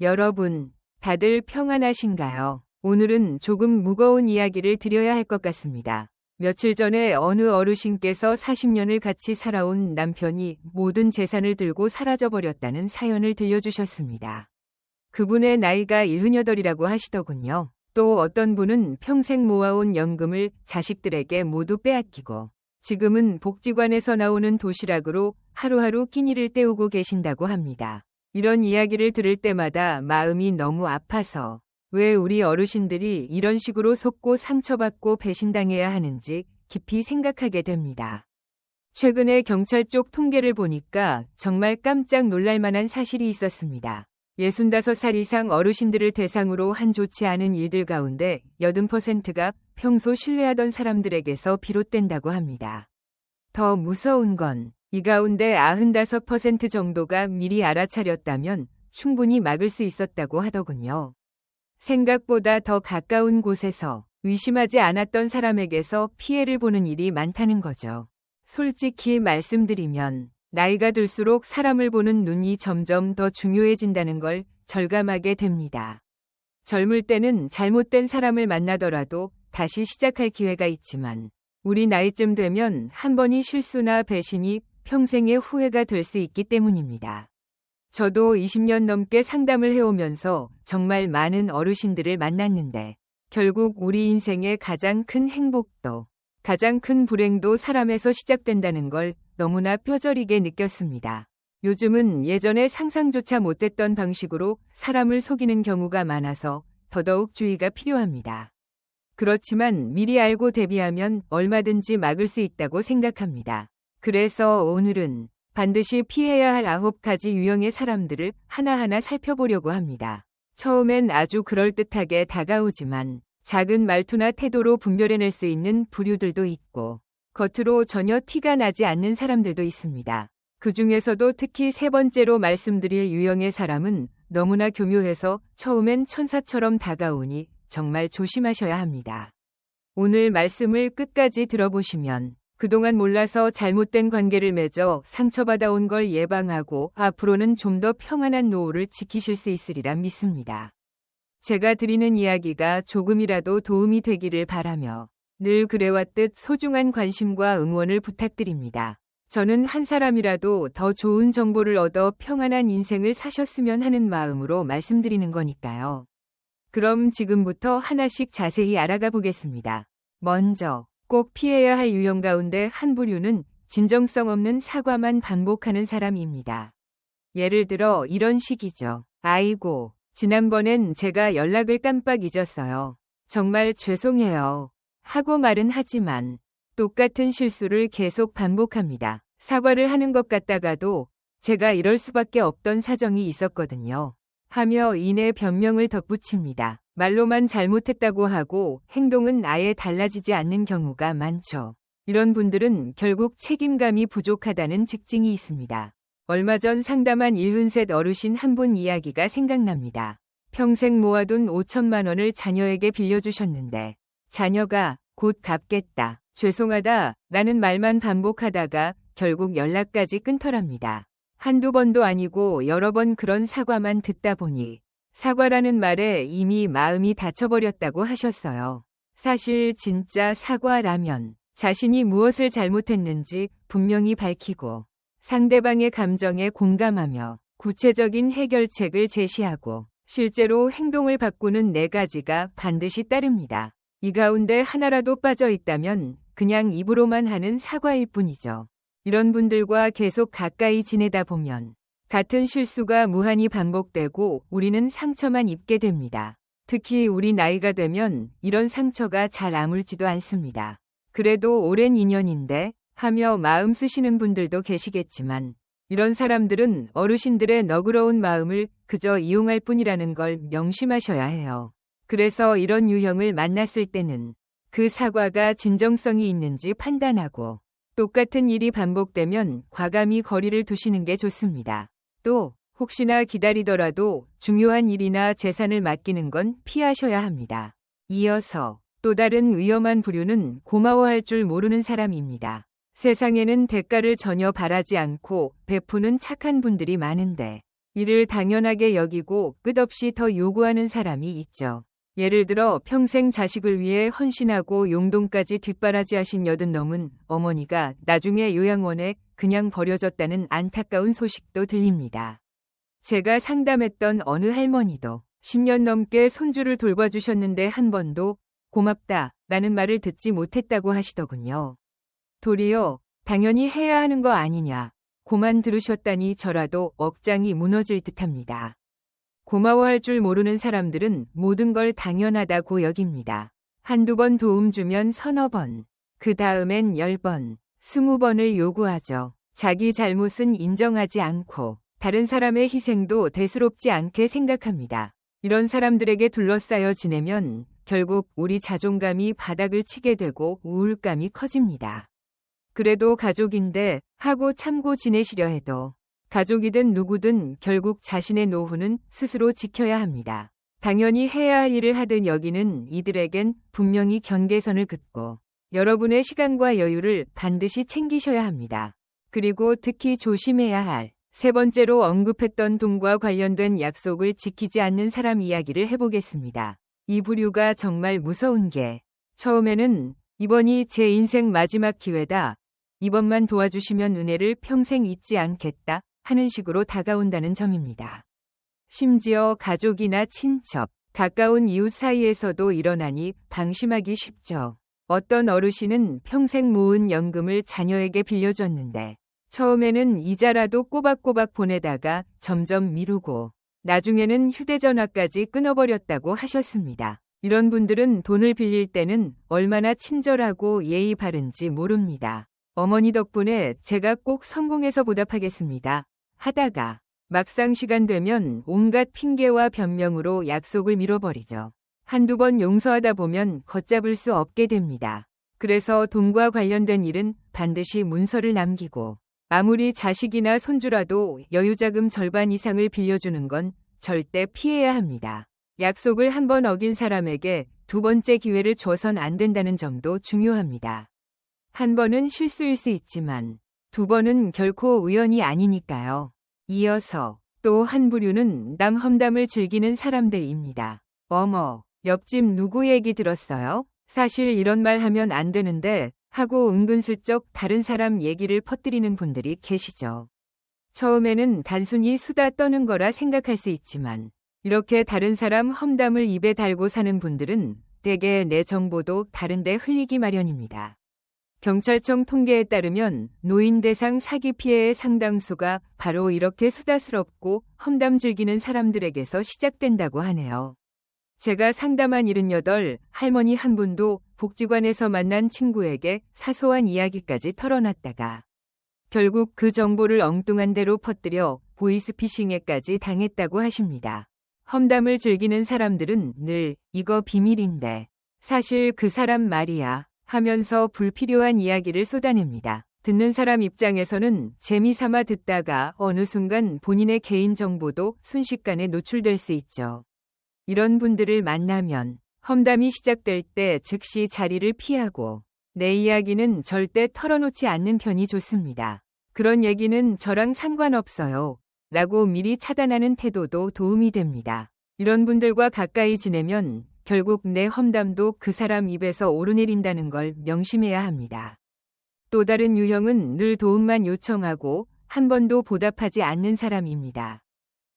여러분, 다들 평안하신가요? 오늘은 조금 무거운 이야기를 드려야 할 것 같습니다. 며칠 전에 어느 어르신께서 40년을 같이 살아온 남편이 모든 재산을 들고 사라져버렸다는 사연을 들려주셨습니다. 그분의 나이가 78이라고 하시더군요. 또 어떤 분은 평생 모아온 연금을 자식들에게 모두 빼앗기고 지금은 복지관에서 나오는 도시락으로 하루하루 끼니를 때우고 계신다고 합니다. 이런 이야기를 들을 때마다 마음이 너무 아파서 왜 우리 어르신들이 이런 식으로 속고 상처받고 배신당해야 하는지 깊이 생각하게 됩니다. 최근에 경찰 쪽 통계를 보니까 정말 깜짝 놀랄 만한 사실이 있었습니다. 65살 이상 어르신들을 대상으로 한 좋지 않은 일들 가운데 80%가 평소 신뢰하던 사람들에게서 비롯된다고 합니다. 더 무서운 건 이 가운데 95% 정도가 미리 알아차렸다면 충분히 막을 수 있었다고 하더군요. 생각보다 더 가까운 곳에서 의심하지 않았던 사람에게서 피해를 보는 일이 많다는 거죠. 솔직히 말씀드리면 나이가 들수록 사람을 보는 눈이 점점 더 중요해진다는 걸 절감하게 됩니다. 젊을 때는 잘못된 사람을 만나더라도 다시 시작할 기회가 있지만 우리 나이쯤 되면 한 번이 실수나 배신이 평생의 후회가 될 수 있기 때문입니다. 저도 20년 넘게 상담을 해오면서 정말 많은 어르신들을 만났는데 결국 우리 인생의 가장 큰 행복도 가장 큰 불행도 사람에서 시작된다는 걸 너무나 뼈저리게 느꼈습니다. 요즘은 예전에 상상조차 못했던 방식으로 사람을 속이는 경우가 많아서 더더욱 주의가 필요합니다. 그렇지만 미리 알고 대비하면 얼마든지 막을 수 있다고 생각합니다. 그래서 오늘은 반드시 피해야 할 아홉 가지 유형의 사람들을 하나하나 살펴보려고 합니다. 처음엔 아주 그럴듯하게 다가오지만 작은 말투나 태도로 분별해낼 수 있는 부류들도 있고 겉으로 전혀 티가 나지 않는 사람들도 있습니다. 그 중에서도 특히 세 번째로 말씀드릴 유형의 사람은 너무나 교묘해서 처음엔 천사처럼 다가오니 정말 조심하셔야 합니다. 오늘 말씀을 끝까지 들어보시면 그동안 몰라서 잘못된 관계를 맺어 상처받아온 걸 예방하고 앞으로는 좀 더 평안한 노후를 지키실 수 있으리라 믿습니다. 제가 드리는 이야기가 조금이라도 도움이 되기를 바라며 늘 그래왔듯 소중한 관심과 응원을 부탁드립니다. 저는 한 사람이라도 더 좋은 정보를 얻어 평안한 인생을 사셨으면 하는 마음으로 말씀드리는 거니까요. 그럼 지금부터 하나씩 자세히 알아가 보겠습니다. 먼저 꼭 피해야 할 유형 가운데 한 부류는 진정성 없는 사과만 반복하는 사람입니다. 예를 들어 이런 식이죠. 아이고, 지난번엔 제가 연락을 깜빡 잊었어요. 정말 죄송해요. 하고 말은 하지만 똑같은 실수를 계속 반복합니다. 사과를 하는 것 같다가도 제가 이럴 수밖에 없던 사정이 있었거든요. 하며 이내 변명을 덧붙입니다. 말로만 잘못했다고 하고 행동은 아예 달라지지 않는 경우가 많죠. 이런 분들은 결국 책임감이 부족하다는 직징이 있습니다. 얼마 전 상담한 일흔셋 어르신 한 분 이야기가 생각납니다. 평생 모아둔 5천만 원을 자녀에게 빌려주셨는데 자녀가 곧 갚겠다. 죄송하다. 라는 말만 반복하다가 결국 연락까지 끊더랍니다. 한두 번도 아니고 여러 번 그런 사과만 듣다 보니 사과라는 말에 이미 마음이 다쳐버렸다고 하셨어요. 사실 진짜 사과라면 자신이 무엇을 잘못했는지 분명히 밝히고 상대방의 감정에 공감하며 구체적인 해결책을 제시하고 실제로 행동을 바꾸는 네 가지가 반드시 따릅니다. 이 가운데 하나라도 빠져 있다면 그냥 입으로만 하는 사과일 뿐이죠. 이런 분들과 계속 가까이 지내다 보면 같은 실수가 무한히 반복되고 우리는 상처만 입게 됩니다. 특히 우리 나이가 되면 이런 상처가 잘 아물지도 않습니다. 그래도 오랜 인연인데 하며 마음 쓰시는 분들도 계시겠지만 이런 사람들은 어르신들의 너그러운 마음을 그저 이용할 뿐이라는 걸 명심하셔야 해요. 그래서 이런 유형을 만났을 때는 그 사과가 진정성이 있는지 판단하고 똑같은 일이 반복되면 과감히 거리를 두시는 게 좋습니다. 또 혹시나 기다리더라도 중요한 일이나 재산을 맡기는 건 피하셔야 합니다. 이어서 또 다른 위험한 부류는 고마워할 줄 모르는 사람입니다. 세상에는 대가를 전혀 바라지 않고 베푸는 착한 분들이 많은데 이를 당연하게 여기고 끝없이 더 요구하는 사람이 있죠. 예를 들어 평생 자식을 위해 헌신하고 용돈까지 뒷바라지 하신 여든 넘은 어머니가 나중에 요양원에 그냥 버려졌다는 안타까운 소식도 들립니다. 제가 상담했던 어느 할머니도 10년 넘게 손주를 돌봐주셨는데 한 번도 고맙다 라는 말을 듣지 못했다고 하시더군요. 도리어 당연히 해야 하는 거 아니냐. 고만 들으셨다니 저라도 억장이 무너질 듯합니다. 고마워할 줄 모르는 사람들은 모든 걸 당연하다고 여깁니다. 한두 번 도움 주면 서너 번, 그 다음엔 열 번, 스무 번을 요구하죠. 자기 잘못은 인정하지 않고 다른 사람의 희생도 대수롭지 않게 생각합니다. 이런 사람들에게 둘러싸여 지내면 결국 우리 자존감이 바닥을 치게 되고 우울감이 커집니다. 그래도 가족인데 하고 참고 지내시려 해도 가족이든 누구든 결국 자신의 노후는 스스로 지켜야 합니다. 당연히 해야 할 일을 하든 여기는 이들에겐 분명히 경계선을 긋고 여러분의 시간과 여유를 반드시 챙기셔야 합니다. 그리고 특히 조심해야 할 세 번째로 언급했던 돈과 관련된 약속을 지키지 않는 사람 이야기를 해보겠습니다. 이 부류가 정말 무서운 게 처음에는 이번이 제 인생 마지막 기회다. 이번만 도와주시면 은혜를 평생 잊지 않겠다. 하는 식으로 다가온다는 점입니다. 심지어 가족이나 친척, 가까운 이웃 사이에서도 일어나니 방심하기 쉽죠. 어떤 어르신은 평생 모은 연금을 자녀에게 빌려줬는데 처음에는 이자라도 꼬박꼬박 보내다가 점점 미루고 나중에는 휴대전화까지 끊어버렸다고 하셨습니다. 이런 분들은 돈을 빌릴 때는 얼마나 친절하고 예의 바른지 모릅니다. 어머니 덕분에 제가 꼭 성공해서 보답하겠습니다. 하다가 막상 시간 되면 온갖 핑계와 변명으로 약속을 밀어버리죠. 한두 번 용서하다 보면 걷잡을 수 없게 됩니다. 그래서 돈과 관련된 일은 반드시 문서를 남기고 아무리 자식이나 손주라도 여유자금 절반 이상을 빌려주는 건 절대 피해야 합니다. 약속을 한 번 어긴 사람에게 두 번째 기회를 줘선 안 된다는 점도 중요합니다. 한 번은 실수일 수 있지만 두 번은 결코 우연이 아니니까요. 이어서 또 한 부류는 남 험담을 즐기는 사람들입니다. 어머, 옆집 누구 얘기 들었어요? 사실 이런 말 하면 안 되는데 하고 은근슬쩍 다른 사람 얘기를 퍼뜨리는 분들이 계시죠. 처음에는 단순히 수다 떠는 거라 생각할 수 있지만 이렇게 다른 사람 험담을 입에 달고 사는 분들은 대개 내 정보도 다른데 흘리기 마련입니다. 경찰청 통계에 따르면 노인 대상 사기 피해의 상당수가 바로 이렇게 수다스럽고 험담 즐기는 사람들에게서 시작된다고 하네요. 제가 상담한 78 할머니 한 분도 복지관에서 만난 친구에게 사소한 이야기까지 털어놨다가 결국 그 정보를 엉뚱한 대로 퍼뜨려 보이스피싱에까지 당했다고 하십니다. 험담을 즐기는 사람들은 늘 이거 비밀인데 사실 그 사람 말이야 하면서 불필요한 이야기를 쏟아냅니다. 듣는 사람 입장에서는 재미삼아 듣다가 어느 순간 본인의 개인정보도 순식간에 노출될 수 있죠. 이런 분들을 만나면 험담이 시작될 때 즉시 자리를 피하고 내 이야기는 절대 털어놓지 않는 편이 좋습니다. 그런 얘기는 저랑 상관없어요. 라고 미리 차단하는 태도도 도움이 됩니다. 이런 분들과 가까이 지내면 결국 내 험담도 그 사람 입에서 오르내린다는 걸 명심해야 합니다. 또 다른 유형은 늘 도움만 요청하고 한 번도 보답하지 않는 사람입니다.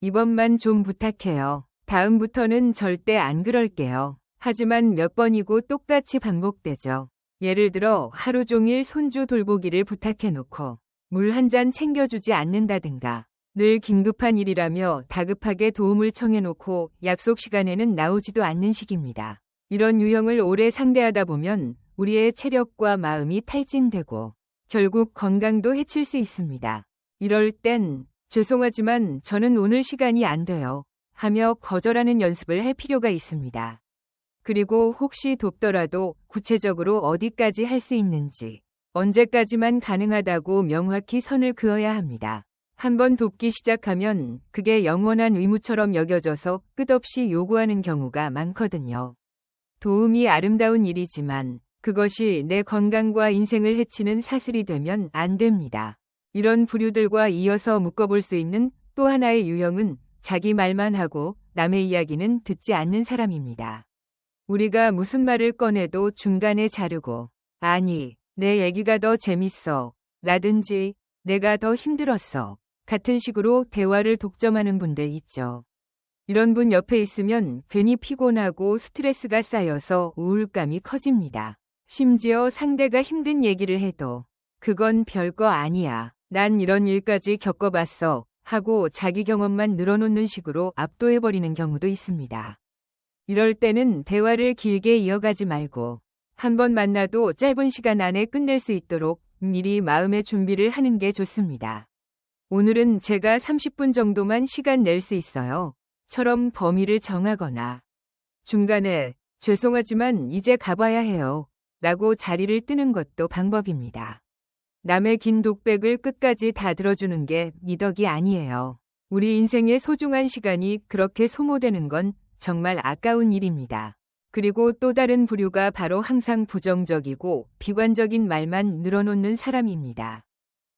이번만 좀 부탁해요. 다음부터는 절대 안 그럴게요. 하지만 몇 번이고 똑같이 반복되죠. 예를 들어 하루 종일 손주 돌보기를 부탁해놓고 물 한 잔 챙겨주지 않는다든가 늘 긴급한 일이라며 다급하게 도움을 청해놓고 약속 시간에는 나오지도 않는 식입니다. 이런 유형을 오래 상대하다 보면 우리의 체력과 마음이 탈진되고 결국 건강도 해칠 수 있습니다. 이럴 땐 죄송하지만 저는 오늘 시간이 안 돼요. 하며 거절하는 연습을 할 필요가 있습니다. 그리고 혹시 돕더라도 구체적으로 어디까지 할 수 있는지, 언제까지만 가능하다고 명확히 선을 그어야 합니다. 한번 돕기 시작하면 그게 영원한 의무처럼 여겨져서 끝없이 요구하는 경우가 많거든요. 도움이 아름다운 일이지만 그것이 내 건강과 인생을 해치는 사슬이 되면 안 됩니다. 이런 부류들과 이어서 묶어볼 수 있는 또 하나의 유형은 자기 말만 하고 남의 이야기는 듣지 않는 사람입니다. 우리가 무슨 말을 꺼내도 중간에 자르고, 아니, 내 얘기가 더 재밌어. 라든지, 내가 더 힘들었어. 같은 식으로 대화를 독점하는 분들 있죠. 이런 분 옆에 있으면 괜히 피곤하고 스트레스가 쌓여서 우울감이 커집니다. 심지어 상대가 힘든 얘기를 해도 그건 별거 아니야. 난 이런 일까지 겪어봤어. 하고 자기 경험만 늘어놓는 식으로 압도해버리는 경우도 있습니다. 이럴 때는 대화를 길게 이어가지 말고 한 번 만나도 짧은 시간 안에 끝낼 수 있도록 미리 마음의 준비를 하는 게 좋습니다. 오늘은 제가 30분 정도만 시간 낼 수 있어요. 처럼 범위를 정하거나 중간에 죄송하지만 이제 가봐야 해요. 라고 자리를 뜨는 것도 방법입니다. 남의 긴 독백을 끝까지 다 들어주는 게 미덕이 아니에요. 우리 인생의 소중한 시간이 그렇게 소모되는 건 정말 아까운 일입니다. 그리고 또 다른 부류가 바로 항상 부정적이고 비관적인 말만 늘어놓는 사람입니다.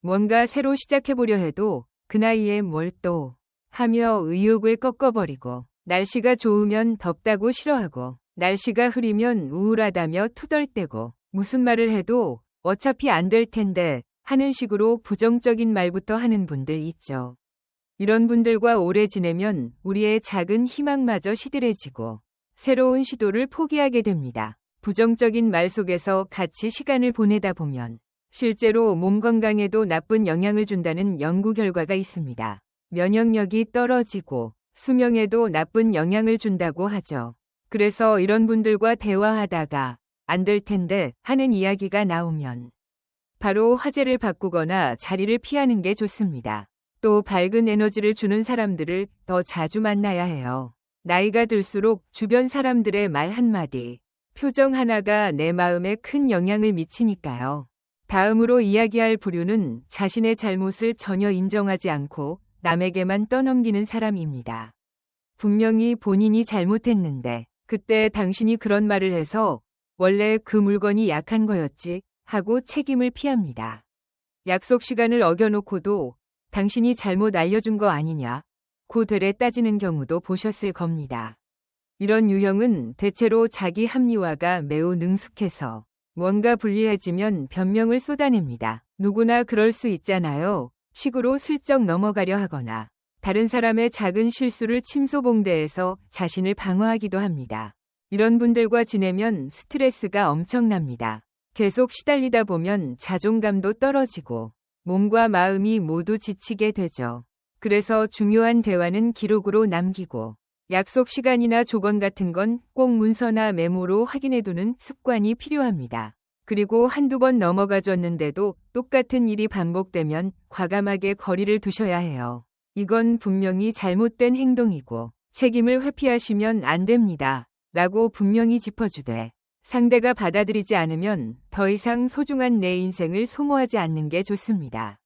뭔가 새로 시작해보려 해도 그 나이에 뭘 또 하며 의욕을 꺾어버리고 날씨가 좋으면 덥다고 싫어하고 날씨가 흐리면 우울하다며 투덜대고 무슨 말을 해도 어차피 안 될 텐데 하는 식으로 부정적인 말부터 하는 분들 있죠. 이런 분들과 오래 지내면 우리의 작은 희망마저 시들해지고 새로운 시도를 포기하게 됩니다. 부정적인 말 속에서 같이 시간을 보내다 보면 실제로 몸 건강에도 나쁜 영향을 준다는 연구 결과가 있습니다. 면역력이 떨어지고 수명에도 나쁜 영향을 준다고 하죠. 그래서 이런 분들과 대화하다가 안 될 텐데 하는 이야기가 나오면 바로 화제를 바꾸거나 자리를 피하는 게 좋습니다. 또 밝은 에너지를 주는 사람들을 더 자주 만나야 해요. 나이가 들수록 주변 사람들의 말 한마디, 표정 하나가 내 마음에 큰 영향을 미치니까요. 다음으로 이야기할 부류는 자신의 잘못을 전혀 인정하지 않고 남에게만 떠넘기는 사람입니다. 분명히 본인이 잘못했는데 그때 당신이 그런 말을 해서 원래 그 물건이 약한 거였지 하고 책임을 피합니다. 약속 시간을 어겨놓고도 당신이 잘못 알려준 거 아니냐 고 되레 따지는 경우도 보셨을 겁니다. 이런 유형은 대체로 자기 합리화가 매우 능숙해서 뭔가 불리해지면 변명을 쏟아냅니다. 누구나 그럴 수 있잖아요. 식으로 슬쩍 넘어가려 하거나 다른 사람의 작은 실수를 침소봉대해서 자신을 방어하기도 합니다. 이런 분들과 지내면 스트레스가 엄청납니다. 계속 시달리다 보면 자존감도 떨어지고 몸과 마음이 모두 지치게 되죠. 그래서 중요한 대화는 기록으로 남기고 약속 시간이나 조건 같은 건 꼭 문서나 메모로 확인해두는 습관이 필요합니다. 그리고 한두 번 넘어가 줬는데도 똑같은 일이 반복되면 과감하게 거리를 두셔야 해요. 이건 분명히 잘못된 행동이고 책임을 회피하시면 안 됩니다. 라고 분명히 짚어주되 상대가 받아들이지 않으면 더 이상 소중한 내 인생을 소모하지 않는 게 좋습니다.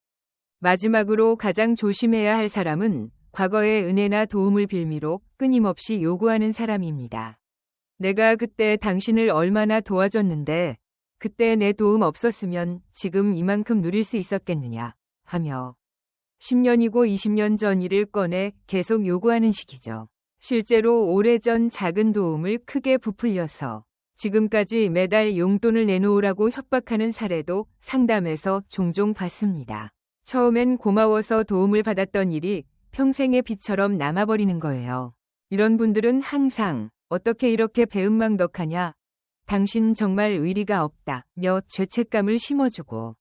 마지막으로 가장 조심해야 할 사람은 과거의 은혜나 도움을 빌미로 끊임없이 요구하는 사람입니다. 내가 그때 당신을 얼마나 도와줬는데 그때 내 도움 없었으면 지금 이만큼 누릴 수 있었겠느냐 하며 10년이고 20년 전 일을 꺼내 계속 요구하는 식이죠. 실제로 오래전 작은 도움을 크게 부풀려서 지금까지 매달 용돈을 내놓으라고 협박하는 사례도 상담에서 종종 봤습니다. 처음엔 고마워서 도움을 받았던 일이 평생의 빛처럼 남아버리는 거예요. 이런 분들은 항상 어떻게 이렇게 배은망덕하냐 당신 정말 의리가 없다. 몇 죄책감을 심어주고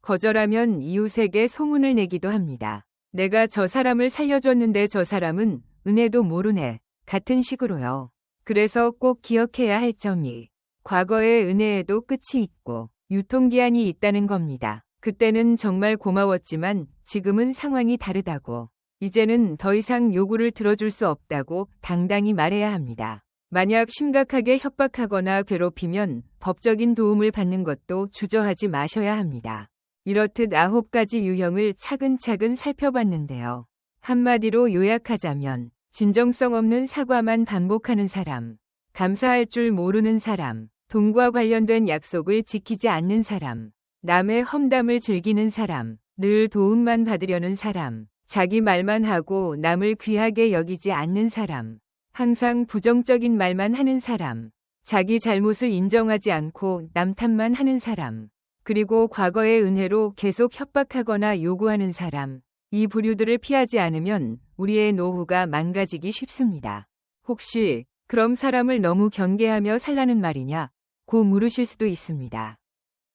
거절하면 이웃에게 소문을 내기도 합니다. 내가 저 사람을 살려줬는데 저 사람은 은혜도 모르네. 같은 식으로요. 그래서 꼭 기억해야 할 점이 과거의 은혜에도 끝이 있고 유통기한이 있다는 겁니다. 그때는 정말 고마웠지만 지금은 상황이 다르다고 이제는 더 이상 요구를 들어줄 수 없다고 당당히 말해야 합니다. 만약 심각하게 협박하거나 괴롭히면 법적인 도움을 받는 것도 주저하지 마셔야 합니다. 이렇듯 아홉 가지 유형을 차근차근 살펴봤는데요. 한마디로 요약하자면 진정성 없는 사과만 반복하는 사람, 감사할 줄 모르는 사람, 돈과 관련된 약속을 지키지 않는 사람, 남의 험담을 즐기는 사람, 늘 도움만 받으려는 사람, 자기 말만 하고 남을 귀하게 여기지 않는 사람. 항상 부정적인 말만 하는 사람. 자기 잘못을 인정하지 않고 남 탓만 하는 사람. 그리고 과거의 은혜로 계속 협박하거나 요구하는 사람. 이 부류들을 피하지 않으면 우리의 노후가 망가지기 쉽습니다. 혹시 그럼 사람을 너무 경계하며 살라는 말이냐? 고 물으실 수도 있습니다.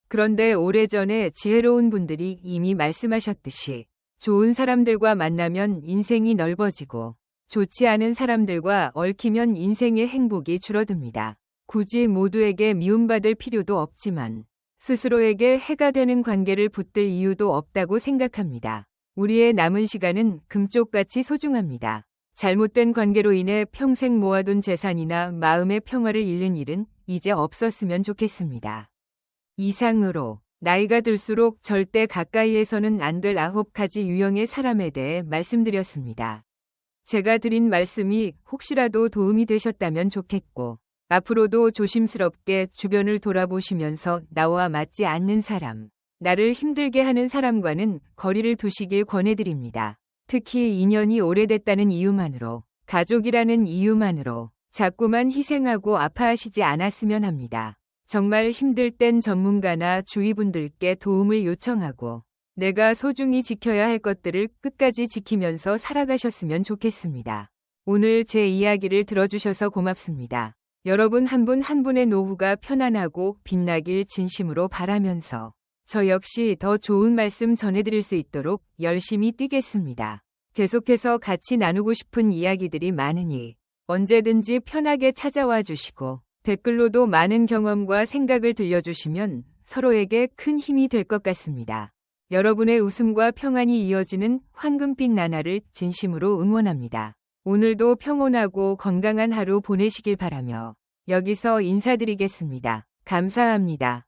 그런데 오래전에 지혜로운 분들이 이미 말씀하셨듯이 좋은 사람들과 만나면 인생이 넓어지고 좋지 않은 사람들과 얽히면 인생의 행복이 줄어듭니다. 굳이 모두에게 미움받을 필요도 없지만 스스로에게 해가 되는 관계를 붙들 이유도 없다고 생각합니다. 우리의 남은 시간은 금쪽같이 소중합니다. 잘못된 관계로 인해 평생 모아둔 재산이나 마음의 평화를 잃는 일은 이제 없었으면 좋겠습니다. 이상으로 나이가 들수록 절대 가까이에서는 안 될 아홉 가지 유형의 사람에 대해 말씀드렸습니다. 제가 드린 말씀이 혹시라도 도움이 되셨다면 좋겠고, 앞으로도 조심스럽게 주변을 돌아보시면서 나와 맞지 않는 사람, 나를 힘들게 하는 사람과는 거리를 두시길 권해드립니다. 특히 인연이 오래됐다는 이유만으로, 가족이라는 이유만으로 자꾸만 희생하고 아파하시지 않았으면 합니다. 정말 힘들 땐 전문가나 주위 분들께 도움을 요청하고 내가 소중히 지켜야 할 것들을 끝까지 지키면서 살아가셨으면 좋겠습니다. 오늘 제 이야기를 들어주셔서 고맙습니다. 여러분 한분한 분의 노후가 편안하고 빛나길 진심으로 바라면서 저 역시 더 좋은 말씀 전해드릴 수 있도록 열심히 뛰겠습니다. 계속해서 같이 나누고 싶은 이야기들이 많으니 언제든지 편하게 찾아와 주시고 댓글로도 많은 경험과 생각을 들려주시면 서로에게 큰 힘이 될 것 같습니다. 여러분의 웃음과 평안이 이어지는 황금빛 나날을 진심으로 응원합니다. 오늘도 평온하고 건강한 하루 보내시길 바라며 여기서 인사드리겠습니다. 감사합니다.